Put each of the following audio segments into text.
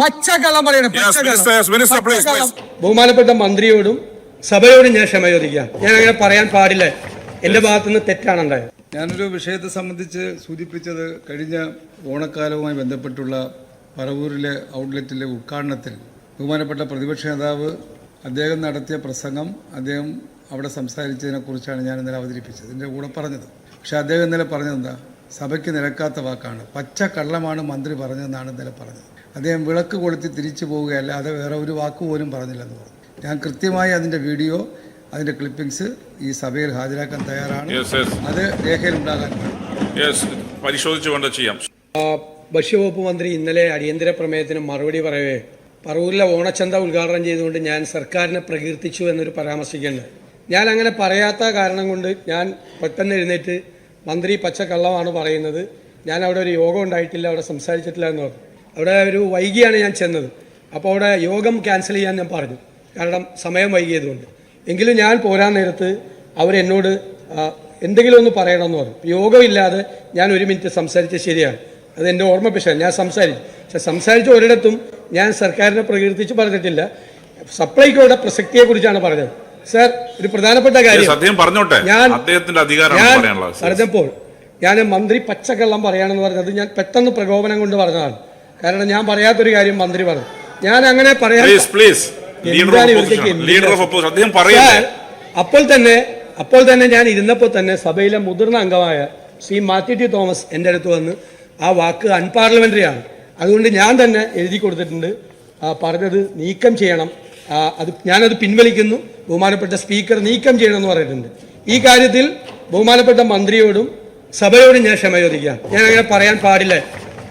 പച്ചക്കള്ളം. പറയണം പച്ചക്കള്ളം. ബഹുമാനപ്പെട്ട മന്ത്രിയോടും സഭയോടും ഞാൻ ക്ഷമ ചോദിക്കാം. ഞാൻ അങ്ങനെ പറയാൻ പാടില്ല. എന്റെ ഭാഗത്തുനിന്ന് തെറ്റാണ് ഉണ്ടായത് ഞാനൊരു വിഷയത്തെ സംബന്ധിച്ച് സൂചിപ്പിച്ചത് കഴിഞ്ഞ ഓണക്കാലവുമായി ബന്ധപ്പെട്ടുള്ള പറവൂരിലെ ഔട്ട്ലെറ്റിലെ ഉദ്ഘാടനത്തിൽ ബഹുമാനപ്പെട്ട പ്രതിപക്ഷ നേതാവ് അദ്ദേഹം നടത്തിയ പ്രസംഗം അദ്ദേഹം അവിടെ സംസാരിച്ചതിനെ കുറിച്ചാണ് ഞാൻ ഇന്നലെ അവതരിപ്പിച്ചത്. എന്റെ കൂടെ പറഞ്ഞത്. പക്ഷേ അദ്ദേഹം ഇന്നലെ പറഞ്ഞതെന്താ? സഭയ്ക്ക് നിരക്കാത്ത വാക്കാണ്. പച്ച കള്ളമാണ് മന്ത്രി പറഞ്ഞതെന്നാണ് ഇന്നലെ പറഞ്ഞത്. അദ്ദേഹം വിളക്ക് കൊളുത്തി തിരിച്ചു പോവുകയല്ല അത് വേറെ ഒരു വാക്ക് പോലും പറഞ്ഞില്ലെന്ന് പറഞ്ഞു. ഞാൻ കൃത്യമായി അതിന്റെ വീഡിയോ അതിന്റെ ക്ലിപ്പിംഗ്സ് ഈ സഭയിൽ ഹാജരാക്കാൻ തയ്യാറാണ്. അത് രേഖയിൽ ഉണ്ടാകാൻ പരിശോധിച്ചുകൊണ്ട് ചെയ്യാം. ഭക്ഷ്യവകുപ്പ് മന്ത്രി ഇന്നലെ അടിയന്തര പ്രമേയത്തിന് മറുപടി പറയവേ പറവൂരിലെ ഓണച്ചന്ത ഉദ്ഘാടനം ചെയ്തുകൊണ്ട് ഞാൻ സർക്കാരിനെ പ്രകീർത്തിച്ചു എന്നൊരു പരാമർശിക്കേണ്ടത് ഞാൻ അങ്ങനെ പറയാത്ത കാരണം കൊണ്ട് ഞാൻ പെട്ടെന്ന് എഴുന്നേറ്റ് മന്ത്രി പച്ചക്കള്ളമാണ് പറയുന്നത്. ഞാൻ അവിടെ ഒരു യോഗം ഉണ്ടായിട്ടില്ല അവിടെ സംസാരിച്ചിട്ടില്ല എന്ന് പറഞ്ഞു. അവിടെ ഒരു വൈകിയാണ് ഞാൻ ചെന്നത്. അപ്പോൾ അവിടെ യോഗം ക്യാൻസൽ ചെയ്യാൻ ഞാൻ പറഞ്ഞു. കാരണം സമയം വൈകിയതുകൊണ്ട്. എങ്കിലും ഞാൻ പോരാൻ നേരത്ത് അവരെന്നോട് എന്തെങ്കിലും ഒന്ന് പറയണമെന്ന് പറഞ്ഞു. യോഗമില്ലാതെ ഞാൻ ഒരു മിനിറ്റ് സംസാരിച്ചത് ശരിയാണ്. അത് എന്റെ ഓർമ്മ പക്ഷേ ഞാൻ സംസാരിച്ചു. പക്ഷെ സംസാരിച്ച ഒരിടത്തും ഞാൻ സർക്കാരിനെ പ്രകീർത്തിച്ച് പറഞ്ഞിട്ടില്ല. സപ്ലൈകോയുടെ പ്രസക്തിയെക്കുറിച്ചാണ് പറഞ്ഞത്. സർ ഒരു പ്രധാനപ്പെട്ട കാര്യം. പറഞ്ഞോട്ടെ? ഞാൻ പറഞ്ഞപ്പോൾ ഞാൻ മന്ത്രി പച്ചക്കള്ളം പറയാണെന്ന് പറഞ്ഞത് ഞാൻ പെട്ടെന്ന് പ്രകോപനം കൊണ്ട് പറഞ്ഞതാണ്. കാരണം ഞാൻ പറയാത്തൊരു കാര്യം മന്ത്രി പറഞ്ഞു. ഞാൻ അങ്ങനെ പറയാൻ അപ്പോൾ തന്നെ അപ്പോൾ തന്നെ ഞാൻ ഇരുന്നപ്പോൾ തന്നെ സഭയിലെ മുതിർന്ന അംഗമായ ശ്രീ മാത്യു ടി തോമസ് എന്റെ അടുത്ത് വന്ന് ആ വാക്ക് അൺപാർലമെന്ററി ആണ് അതുകൊണ്ട് ഞാൻ തന്നെ എഴുതി കൊടുത്തിട്ടുണ്ട്. പറഞ്ഞത് നീക്കം ചെയ്യണം. അത് ഞാനത് പിൻവലിക്കുന്നു. ബഹുമാനപ്പെട്ട സ്പീക്കർ നീക്കം ചെയ്യണം എന്ന് പറഞ്ഞിട്ടുണ്ട്. ഈ കാര്യത്തിൽ ബഹുമാനപ്പെട്ട മന്ത്രിയോടും സഭയോടും ഞാൻ ക്ഷമ ചോദിക്കാം ഞാൻ അങ്ങനെ പറയാൻ പാടില്ല.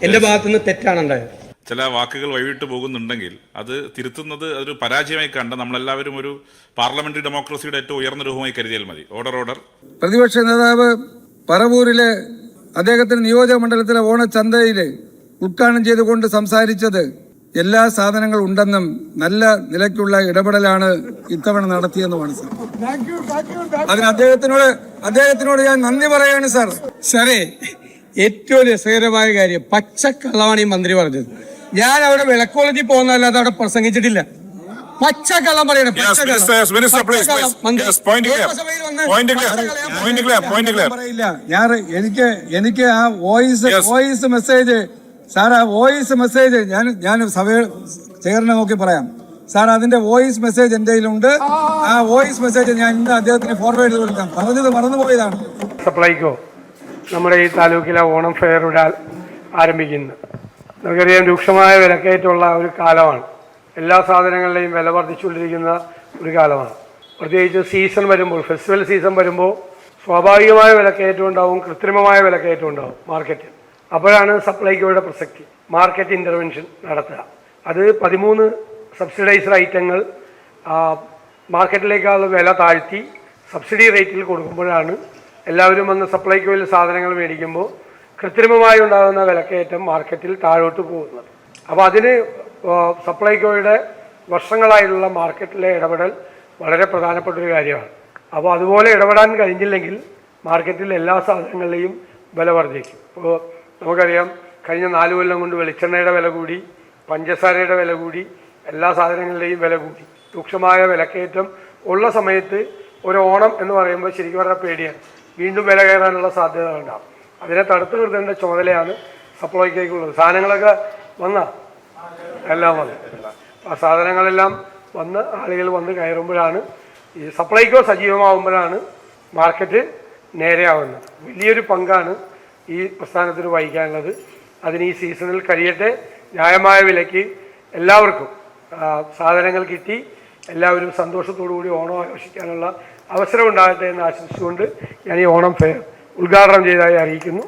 എന്റെ ഭാഗത്തുനിന്ന് തെറ്റാണ് ഉണ്ടായത് ചില വാക്കുകൾ വഴിവിട്ട് പോകുന്നുണ്ടെങ്കിൽ അത് തിരുത്തുന്നത് അതൊരു പരാജയമായി കണ്ട് നമ്മളെല്ലാവരും ഒരു പാർലമെന്ററി ഡെമോക്രസിയുടെ ഏറ്റവും ഉയർന്ന രൂപമായി കരുതിയാൽ മതി. ഓർഡർ ഓർഡർ പ്രതിപക്ഷ നേതാവ് പറവൂരിലെ അദ്ദേഹത്തിന്റെ നിയോജക മണ്ഡലത്തിലെ ഓണച്ചന്തയിൽ ഉദ്ഘാടനം ചെയ്തുകൊണ്ട് സംസാരിച്ചത് എല്ലാ സാധനങ്ങളും ഉണ്ടെന്നും നല്ല നിലയ്ക്കുള്ള ഇടപെടലാണ് ഇത്തവണ നടത്തിയെന്നുമാണ് സാർ. അതിന് അദ്ദേഹത്തിനോട് അദ്ദേഹത്തിനോട് ഞാൻ നന്ദി പറയാണ് സാർ. സാറേ ഏറ്റവും രസകരമായ കാര്യം പച്ചക്കള്ളമാണ് ഈ മന്ത്രി പറഞ്ഞത്. ഞാൻ അവിടെ വിളക്കോളജി പോകുന്നതല്ലാതെ അവിടെ പ്രസംഗിച്ചിട്ടില്ല. പച്ചക്കള്ളം പറയണം ഞാൻ എനിക്ക് എനിക്ക് ആ വോയിസ്. വോയിസ് മെസ്സേജ് സാർ ആ വോയിസ് മെസ്സേജ് ഞാൻ ഞാൻ സഭ ചെയറിനെ നോക്കി പറയാം. സാർ അതിന്റെ വോയിസ് മെസ്സേജ് എന്റെ കയ്യിലുണ്ട് ആ വോയിസ് മെസ്സേജ് ഞാൻ ഇന്ന് അദ്ദേഹത്തിന് ഫോർവേഡ് ചെയ്ത് കൊടുക്കാം. പറഞ്ഞത് മറന്നുപോയതാണ്. സപ്ലൈകോ നമ്മുടെ ഈ താലൂക്കിലെ ഓണം ഫെയർ ഇവിടെ ആരംഭിക്കുന്നത് നമുക്കറിയാം രൂക്ഷമായ വിലക്കയറ്റമുള്ള ഒരു കാലമാണ്. എല്ലാ സാധനങ്ങളുടെയും വില വർദ്ധിച്ചുകൊണ്ടിരിക്കുന്ന ഒരു കാലമാണ്. പ്രത്യേകിച്ച് സീസൺ വരുമ്പോൾ ഫെസ്റ്റിവൽ സീസൺ വരുമ്പോൾ സ്വാഭാവികമായ വിലക്കയറ്റം ഉണ്ടാവും കൃത്രിമമായ വിലക്കയറ്റം ഉണ്ടാവും മാർക്കറ്റിൽ അപ്പോഴാണ് സപ്ലൈകോയുടെ പ്രസക്തി. മാർക്കറ്റ് ഇന്റർവെൻഷൻ നടത്തുക. അത് പതിമൂന്ന് സബ്സിഡൈസ്ഡ് ഐറ്റങ്ങൾ മാർക്കറ്റിലേക്കുള്ള വില താഴ്ത്തി സബ്സിഡി റേറ്റിൽ കൊടുക്കുമ്പോഴാണ് എല്ലാവരും വന്ന് സപ്ലൈക്കോയിൽ സാധനങ്ങൾ മേടിക്കുമ്പോൾ കൃത്രിമമായി ഉണ്ടാകുന്ന വിലക്കയറ്റം മാർക്കറ്റിൽ താഴോട്ട് പോകുന്നത്. അപ്പോൾ അതിന് സപ്ലൈക്കോയുടെ വർഷങ്ങളായുള്ള മാർക്കറ്റിലെ ഇടപെടൽ വളരെ പ്രധാനപ്പെട്ട ഒരു കാര്യമാണ്. അപ്പോൾ അതുപോലെ ഇടപെടാൻ കഴിഞ്ഞില്ലെങ്കിൽ മാർക്കറ്റിൽ എല്ലാ സാധനങ്ങളുടെയും വില വർദ്ധിക്കും. ഇപ്പോൾ നമുക്കറിയാം കഴിഞ്ഞ നാല് കൊല്ലം കൊണ്ട് വെളിച്ചെണ്ണയുടെ വില കൂടി പഞ്ചസാരയുടെ വില കൂടി എല്ലാ സാധനങ്ങളുടെയും വില കൂടി. രൂക്ഷമായ വിലക്കയറ്റം ഉള്ള സമയത്ത് ഒരു ഓണം എന്ന് പറയുമ്പോൾ ശരിക്കും പറഞ്ഞാൽ പേടിയാണ്. വീണ്ടും വില കയറാനുള്ള സാധ്യത ഉണ്ടാകും അതിനെ തടുത്തു നിർത്തേണ്ട ചുമതലയാണ് സപ്ലൈക്കേക്കുള്ളത് സാധനങ്ങളൊക്കെ വന്ന? എല്ലാം വന്നു. ആ സാധനങ്ങളെല്ലാം വന്ന് ആളുകൾ വന്ന് കയറുമ്പോഴാണ് ഈ സപ്ലൈക്കോ സജീവമാകുമ്പോഴാണ് മാർക്കറ്റ് നേരെയാവുന്നത്. വലിയൊരു പങ്കാണ് ഈ പ്രസ്ഥാനത്തിന് വഹിക്കാനുള്ളത്. അതിന് ഈ സീസണിൽ കഴിയട്ടെ. ന്യായമായ വിലയ്ക്ക് എല്ലാവർക്കും സാധനങ്ങൾ കിട്ടി. എല്ലാവരും സന്തോഷത്തോടു കൂടി ഓണം ആഘോഷിക്കാനുള്ള അവസരം ഉണ്ടാകട്ടെ എന്ന് ആശംസിച്ചുകൊണ്ട് ഞാൻ ഈ ഓണം ഫെയർ ഉദ്ഘാടനം ചെയ്തതായി അറിയിക്കുന്നു.